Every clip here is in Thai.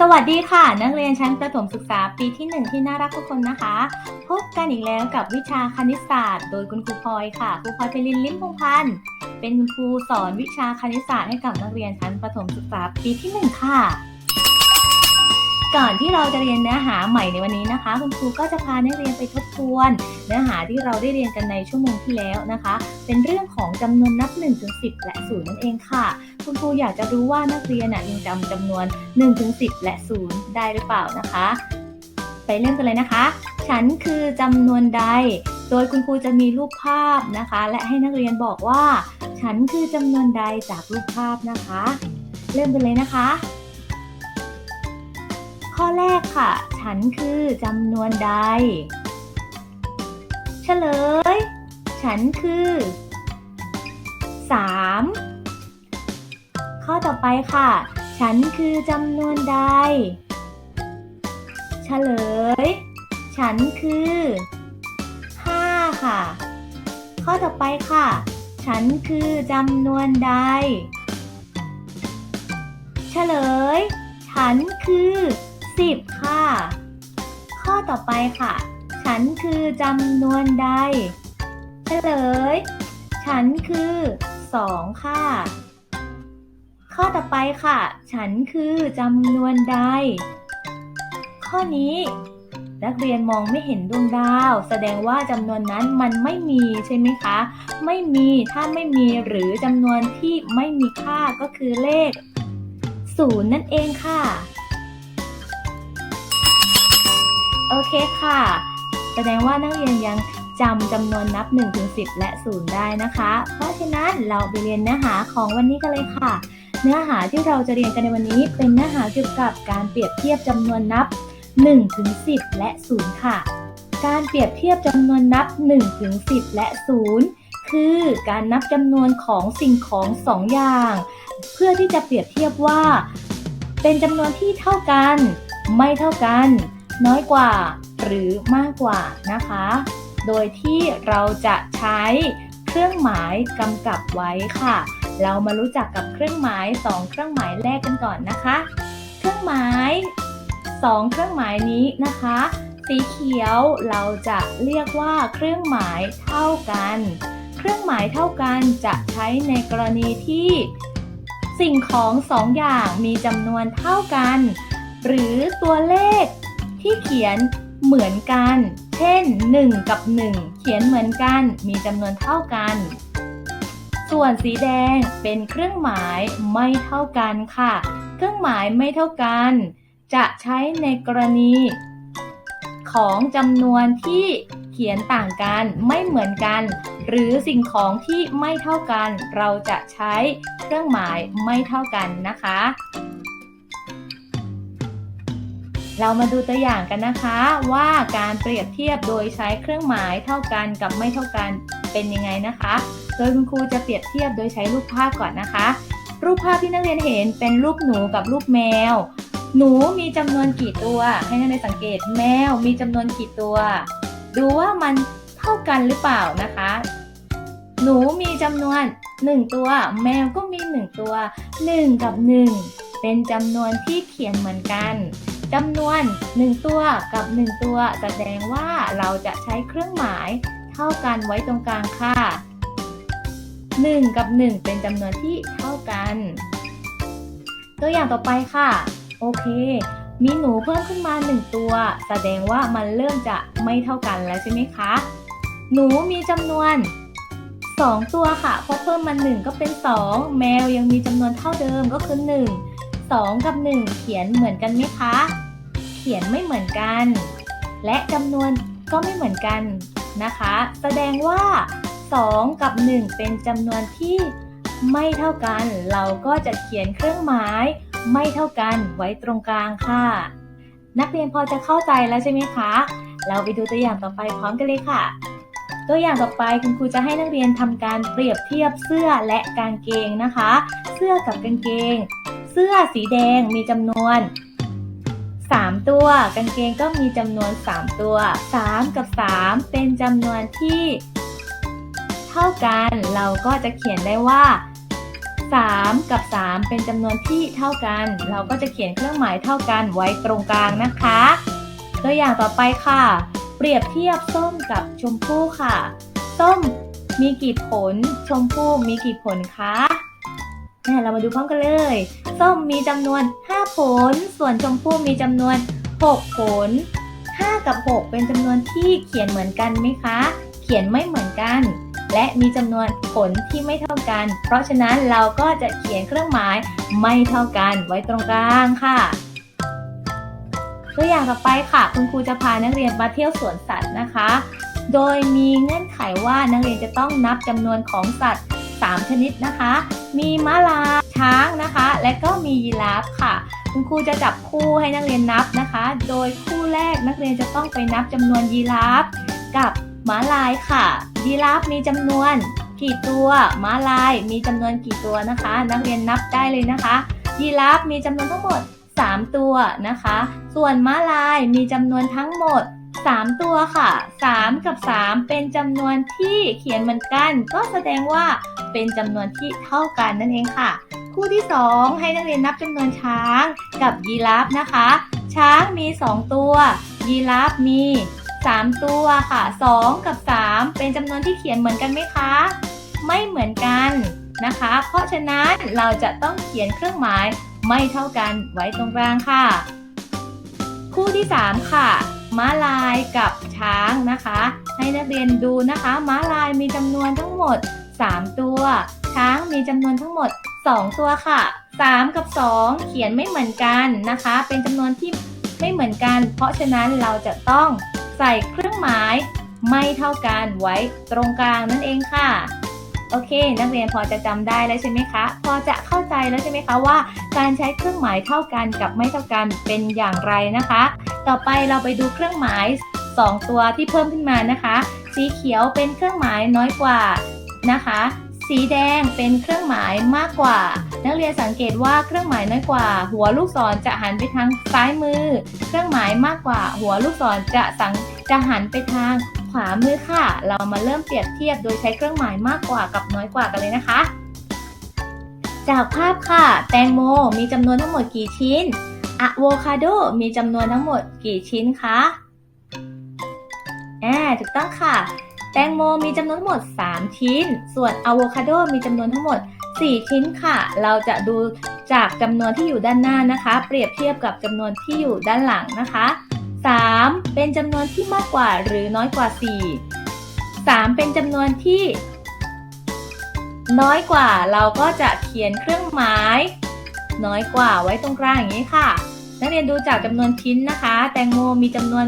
สวัสดีค่ะ นักเรียนชั้นประถมศึกษาปีที่หนึ่งที่น่ารักทุกคนนะคะ พบกันอีกแล้วกับวิชาคณิตศาสตร์ โดยคุณครูพลอยค่ะครูพลอยเป็นลินลิ้มพงพันธ์เป็นคุณครูสอนวิชาคณิตศาสตร์ให้กับนักเรียนชั้นประถมศึกษาปีที่หนึ่งค่ะ ก่อนที่เราจะเรียนเนื้อหาใหม่ในวันนี้นะคะ คุณครูก็จะพานักเรียนไปทบทวน เนื้อหาที่เราได้เรียนกันในชั่วโมงที่แล้วนะคะ เป็นเรื่องของจำนวนนับ1ถึง10และ0นั่นเองค่ะ คุณครูอยากจะรู้ว่านักเรียนยังจำจำนวน1ถึง10และ0ได้หรือเปล่านะคะ ไปเริ่มกันเลยนะคะ ฉันคือจำนวนใด โดยคุณครูจะมีรูปภาพนะคะ และให้นักเรียนบอกว่า ฉันคือจำนวนใดจากรูปภาพนะคะ เริ่มกันเลยนะคะ ข้อแรกค่ะ ฉันคือจำนวนใด เฉลย ฉันคือ 3 ข้อต่อไปค่ะ ฉันคือจำนวนใด เฉลย ฉันคือ 5 ค่ะ ข้อต่อไปค่ะ ฉันคือจำนวนใด เฉลย ฉันคือ 10 ค่ะ ข้อต่อไปค่ะ ฉันคือจำนวนใดเฉลย ฉันคือ 2 ค่ะ ข้อต่อไปค่ะ ฉันคือจำนวนใด ข้อนี้นักเรียนมองไม่เห็นดวงดาว แสดงว่าจำนวนนั้นมันไม่มีใช่ไหมคะ ไม่มีถ้าไม่มีหรือจำนวนที่ไม่มีค่าก็คือเลข0นั่นเองค่ะ โอเคค่ะ แสดงว่านักเรียนยังจำจำนวนนับ 1 ถึง 10 และ 0 ได้นะคะ เพราะฉะนั้นเราไปเรียนเนื้อหาของวันนี้กันเลยค่ะ เนื้อหาที่เราจะเรียนกันในวันนี้ เป็นเนื้อหาเกี่ยวกับการเปรียบเทียบจำนวนนับ 1 ถึง 10 และ 0 ค่ะ การเปรียบเทียบจำนวนนับ 1 ถึง 10 และ 0 คือการนับจำนวนของสิ่งของสองอย่าง เพื่อที่จะเปรียบเทียบว่า เป็นจำนวนที่เท่ากัน ไม่เท่ากัน น้อยกว่าหรือมากกว่านะคะ โดยที่เราจะใช้เครื่องหมายกำกับไว้ค่ะ เรามารู้จักกับเครื่องหมาย 2 เครื่องหมายแรกกันก่อนนะคะ เครื่องหมาย 2 เครื่องหมายนี้นะคะ สีเขียวเราจะเรียกว่าเครื่องหมายเท่ากัน เครื่องหมายเท่ากันจะใช้ในกรณีที่ สิ่งของสองอย่างมีจำนวนเท่ากัน หรือตัวเลข ที่เขียนเหมือนกัน เช่น 1 กับ 1 เขียนเหมือนกัน มีจำนวนเท่ากัน ส่วนสีแดงเป็นเครื่องหมายไม่เท่ากันค่ะ เครื่องหมายไม่เท่ากัน จะใช้ในกรณี ของจำนวนที่เขียนต่างกันไม่เหมือนกัน หรือสิ่งของที่ไม่เท่ากัน เราจะใช้เครื่องหมายไม่เท่ากันนะคะ เรามาดูตัวอย่างกันนะคะว่าการเปรียบเทียบโดยใช้เครื่องหมายเท่ากันกับไม่เท่ากันเป็นยังไงนะคะ โดยคุณครูจะเปรียบเทียบโดยใช้รูปภาพก่อนนะคะ รูปภาพที่นักเรียนเห็นเป็นรูปหนูกับรูปแมว หนูมีจำนวนกี่ตัว ให้นักเรียนสังเกตแมวมีจำนวนกี่ตัว ดูว่ามันเท่ากันหรือเปล่านะคะ หนูมีจำนวน 1 ตัว แมวก็มี 1 ตัว 1 กับ 1 เป็นจำนวนที่เขียนเหมือนกัน จำนวน 1 ตัวกับ 1 ตัว แสดงว่าเราจะใช้เครื่องหมายเท่ากันไว้ตรงกลางค่ะ 1 กับ 1 เป็นจำนวนที่เท่ากัน ตัวอย่างต่อไปค่ะ โอเค มีหนูเพิ่มขึ้นมา 1 ตัว แสดงว่ามันเริ่มจะไม่เท่ากันแล้วใช่ไหมคะ หนูมีจำนวน 2 ตัวค่ะ เพราะเพิ่มมา 1 ก็เป็น 2 แมวยังมีจำนวนเท่าเดิมก็คือ 1 2 กับ 1 เขียนเหมือนกันไหมคะ เขียนไม่เหมือนกัน และจำนวนก็ไม่เหมือนกันนะคะ แสดงว่า 2 กับ 1 เป็นจำนวนที่ไม่เท่ากัน เราก็จะเขียนเครื่องหมายไม่เท่ากันไว้ตรงกลางค่ะ นักเรียนพอจะเข้าใจแล้วใช่ไหมคะ เราไปดูตัวอย่างต่อไปพร้อมกันเลยค่ะ ตัวอย่างต่อไปคุณครูจะให้นักเรียนทำการเปรียบเทียบเสื้อและกางเกงนะคะ เสื้อกับกางเกง สื้อสีแดงมีจำนวน 3 ตัว กางเกงก็มีจำนวน 3 ตัว 3 กับ 3 เป็นจำนวนที่ เท่ากันเราก็จะเขียนได้ว่า 3 กับ 3 เป็นจำนวนที่เท่ากัน เราก็จะเขียนเครื่องหมายเท่ากันไว้ตรงกลางนะคะ ตัวอย่างต่อไปค่ะ เปรียบเทียบส้มกับชมพู่ค่ะ ส้มมีกี่ผล ชมพู่มีกี่ผลคะ เนี่เรามาดูพร้อมกันเลย ส้มมีจำนวน 5 ผล ส่วนชมพู่มีจำนวน 6 ผล 5 กับ 6 เป็นจำนวนที่เขียนเหมือนกันไหมคะ เขียนไม่เหมือนกัน และมีจำนวนผลที่ไม่เท่ากัน เพราะฉะนั้นเราก็จะเขียนเครื่องหมายไม่เท่ากันไว้ตรงกลางค่ะตัวอย่างต่อไปค่ะ คุณครูจะพานักเรียนมาเที่ยวสวนสัตว์นะคะ โดยมีเงื่อนไขว่านักเรียนจะต้องนับจำนวนของสัตว์ 3 ชนิดนะคะ มีม้าลายช้างนะคะ และก็มียีราฟค่ะ คุณครูจะจับคู่ให้นักเรียนนับนะคะ โดยคู่แรกนักเรียนจะต้องไปนับจำนวนยีราฟกับม้าลายค่ะ ยีราฟมีจำนวนกี่ตัวม้าลายมีจำนวนกี่ตัวนะคะ นักเรียนนับได้เลยนะคะ ยีราฟมีจำนวนทั้งหมด 3 ตัวนะคะ ส่วนม้าลายมีจำนวนทั้งหมด 3 ตัวค่ะ 3 กับ 3 เป็นจำนวนที่เขียนเหมือนกัน ก็แสดงว่าเป็นจำนวนที่เท่ากันนั่นเองค่ะ คู่ที่ 2 ให้นักเรียนนับจำนวนช้างกับยีราฟนะคะ ช้างมี 2 ตัว ยีราฟมี 3 ตัวค่ะ 2 กับ 3 เป็นจำนวนที่เขียนเหมือนกันไหมคะ ไม่เหมือนกันนะคะ เพราะฉะนั้นเราจะต้องเขียนเครื่องหมายไม่เท่ากันไว้ตรงกลางค่ะ คู่ที่ 3 ค่ะ ม้าลายกับช้างนะคะ ให้นักเรียนดูนะคะ ม้าลายมีจำนวนทั้งหมด 3 ตัว ช้างมีจำนวนทั้งหมด 2 ตัวค่ะ 3 กับ 2 เขียนไม่เหมือนกันนะคะ เป็นจำนวนที่ไม่เหมือนกัน เพราะฉะนั้นเราจะต้องใส่เครื่องหมายไม่เท่ากันไว้ตรงกลางนั่นเองค่ะ โอเค นักเรียนพอจะจำได้แล้วใช่ไหมคะ พอจะเข้าใจแล้วใช่ไหมคะว่า การใช้เครื่องหมายเท่ากันกับไม่เท่ากันเป็นอย่างไรนะคะ ต่อไปเราไปดูเครื่องหมาย 2 ตัวที่เพิ่มขึ้นมานะคะ สีเขียวเป็นเครื่องหมายน้อยกว่านะคะ สีแดงเป็นเครื่องหมายมากกว่า นักเรียนสังเกตว่าเครื่องหมายน้อยกว่า หัวลูกศรจะหันไปทางซ้ายมือ เครื่องหมายมากกว่า หัวลูกศรจะสังจะหันไปทางขวามือค่ะ เรามาเริ่มเปรียบเทียบโดยใช้เครื่องหมายมากกว่ากับน้อยกว่ากันเลยนะคะ จากภาพค่ะ แตงโมมีจำนวนทั้งหมดกี่ชิ้น อะโวคาโดมีจำนวนทั้งหมดกี่ชิ้นคะอ่าถูกต้องค่ะ แตงโมมีจำนวนทั้งหมด 3 ชิ้น ส่วนอะโวคาโดมีจำนวนทั้งหมด 4 ชิ้นค่ะ เราจะดูจากจำนวนที่อยู่ด้านหน้านะคะ เปรียบเทียบกับจำนวนที่อยู่ด้านหลังนะคะ 3 เป็นจำนวนที่มากกว่าหรือน้อยกว่า 4 3 เป็นจำนวนที่ น้อยกว่าเราก็จะเขียนเครื่องหมาย น้อยกว่าไว้ตรงกลางอย่างนี้ค่ะ นักเรียนดูจากจำนวนชิ้นนะคะ แตงโมมีจำนวน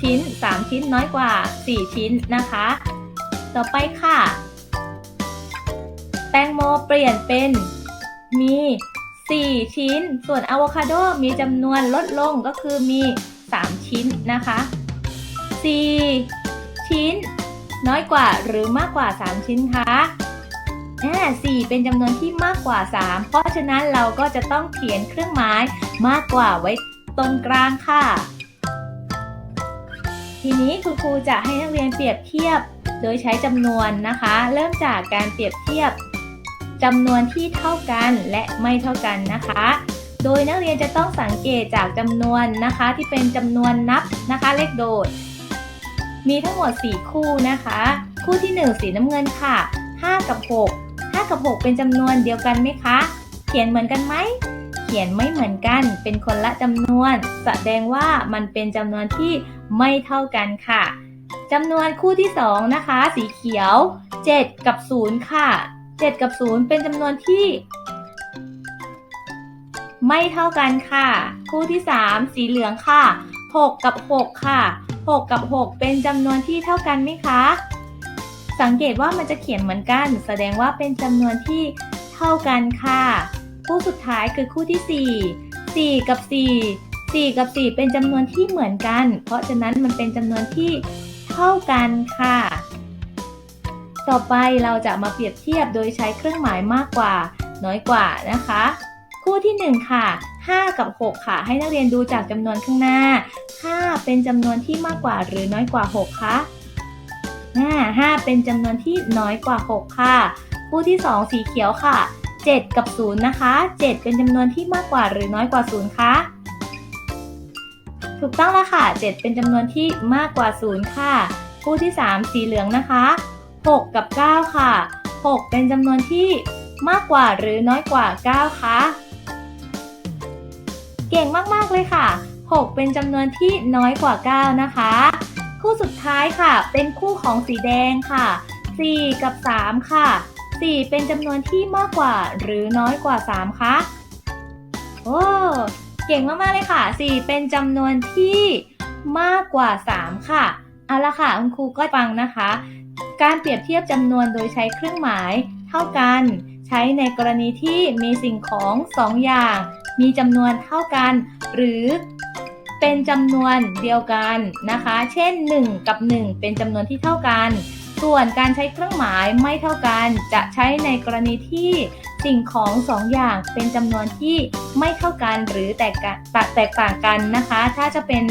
ชิ้น 3 ชิ้นน้อยกว่า 4 ชิ้นนะคะ ต่อไปค่ะ แตงโมเปลี่ยนเป็นมี 4 ชิ้น ส่วนอะโวคาโดมีจำนวนลดลงก็คือมี 3 ชิ้นนะคะ 4 ชิ้น น้อยกว่าหรือมากกว่า 3 ชิ้นคะ อ่า4เป็นจำนวนที่มากกว่า 3 เพราะฉะนั้นเราก็จะต้องเขียนเครื่องหมายมากกว่าไว้ตรงกลางค่ะ ทีนี้คุณครูจะให้นักเรียนเปรียบเทียบโดยใช้จำนวนนะคะ เริ่มจากการเปรียบเทียบจำนวนที่เท่ากันและไม่เท่ากันนะคะ โดยนักเรียนจะต้องสังเกตจากจำนวนนะคะ ที่เป็นจำนวนนับนะคะ เลขโดด มีทั้งหมด 4 คู่นะคะ คู่ที่ 1 สีน้ำเงินค่ะ 5 กับ 6 5 กับ 6 เป็นจำนวนเดียวกันไหมคะ เขียนเหมือนกันไหม เขียนไม่เหมือนกัน เป็นคนละจำนวน แสดงว่ามันเป็นจำนวนที่ไม่เท่ากันค่ะจำนวนคู่ที่ 2 นะคะ สีเขียว 7 กับ 0 ค่ะ 7 กับ 0 เป็นจำนวนที่ ไม่เท่ากันค่ะ คู่ที่ 3 สีเหลืองค่ะ 6 กับ 6 ค่ะ 6 กับ 6 เป็นจำนวนที่เท่ากันไหมคะ สังเกตว่ามันจะเขียนเหมือนกัน แสดงว่าเป็นจำนวนที่เท่ากันค่ะ คู่สุดท้ายคือคู่ที่ 4 4 กับ 4 4 กับ 4 เป็นจำนวนที่เหมือนกัน เพราะฉะนั้นมันเป็นจำนวนที่เท่ากันค่ะ ต่อไปเราจะมาเปรียบเทียบโดยใช้เครื่องหมายมากกว่า น้อยกว่านะคะ คู่ที่ 1 ค่ะ 5 กับ 6 ค่ะ ให้นักเรียนดูจากจำนวนข้างหน้า 5 เป็นจำนวนที่มากกว่าหรือน้อยกว่า 6 คะ 5 5 เป็นจำนวนที่น้อยกว่า 6 ค่ะ คู่ที่ 2 สีเขียวค่ะ 7 กับ 0 นะคะ 7 เป็นจำนวนที่มากกว่าหรือน้อยกว่า 0 คะถูกต้องแล้วค่ะ 7 เป็นจำนวนที่มากกว่า 0 ค่ะ คู่ที่ 3 สีเหลืองนะคะ 6 กับ 9 ค่ะ 6 เป็นจำนวนที่มากกว่าหรือน้อยกว่า 9 คะเก่งมาก ๆ เลยค่ะ 6 เป็นจำนวนที่น้อยกว่า 9 นะคะ คู่สุดท้ายค่ะ เป็นคู่ของสีแดงค่ะ 4 กับ 3 ค่ะ 4 เป็นจำนวนที่มากกว่าหรือน้อยกว่า 3 คะโอ้เก่งมากๆเลยค่ะ 4 เป็นจำนวนที่มากกว่า 3 ค่ะเอาละค่ะคุณครูก็ฟังนะคะ การเปรียบเทียบจำนวนโดยใช้เครื่องหมาย เท่ากัน ใช้ในกรณีที่มีสิ่งของ 2 อย่าง มีจำนวนเท่ากัน หรือ เป็นจำนวนเดียวกันนะคะ เช่น 1 กับ 1 เป็นจำนวนที่เท่ากัน ส่วนการใช้เครื่องหมายไม่เท่ากัน จะใช้ในกรณีที่สิ่งของ2ออย่างเป็นจำนวนที่ไม่เท่ากันหรือแตกแตกต่างกันนะคะ ถ้าจะเป็น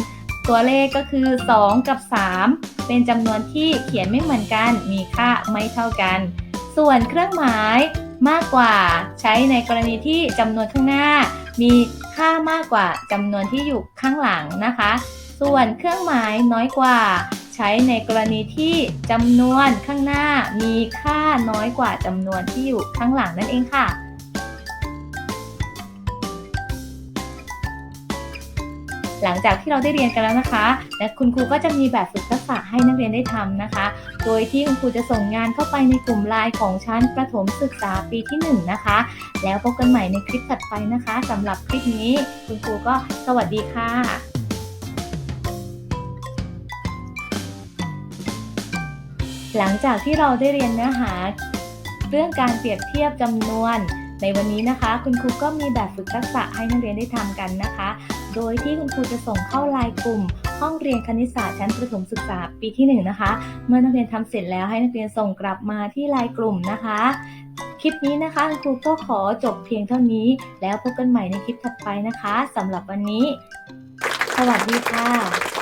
ตัวเลขก็คือ 2 กับ 3 เป็นจำนวนที่เขียนไม่เหมือนกัน มีค่าไม่เท่ากัน ส่วนเครื่องหมายมากกว่าใช้ในกรณีที่จำนวนข้างหน้า มี ค่ามากกว่าจำนวนที่อยู่ข้างหลังนะคะ ส่วนเครื่องหมายน้อยกว่า ใช้ในกรณีที่จำนวนข้างหน้ามีค่าน้อยกว่าจำนวนที่อยู่ข้างหลังนั่นเองค่ะ หลังจากที่เราได้เรียนกันแล้วนะคะ และคุณครูก็จะมีแบบฝึกทักษะให้นักเรียนได้ทำนะคะ โดยที่คุณครูจะส่งงานเข้าไปในกลุ่มไลน์ของชั้นประถมศึกษาปีที่ 1 นะคะ แล้วพบกันใหม่ในคลิปถัดไปนะคะสำหรับคลิปนี้คุณครูก็สวัสดีค่ะหลังจากที่เราได้เรียนเนื้อหา เรื่องการเปรียบเทียบจำนวน ในวันนี้นะคะ คุณครูก็มีแบบฝึกทักษะให้นักเรียนได้ทำกันนะคะ โดยที่คุณครูจะส่งเข้าไลน์กลุ่ม ห้องเรียนคณิตศาสตร์ชั้นประถมศึกษาปีที่ 1 นะคะ เมื่อนักเรียนทำเสร็จแล้วให้นักเรียนส่งกลับมาที่ไลน์กลุ่มนะคะ คลิปนี้นะคะคุณครูก็ขอจบเพียงเท่านี้ แล้วพบกันใหม่ในคลิปถัดไปนะคะสำหรับวันนี้ สวัสดีค่ะ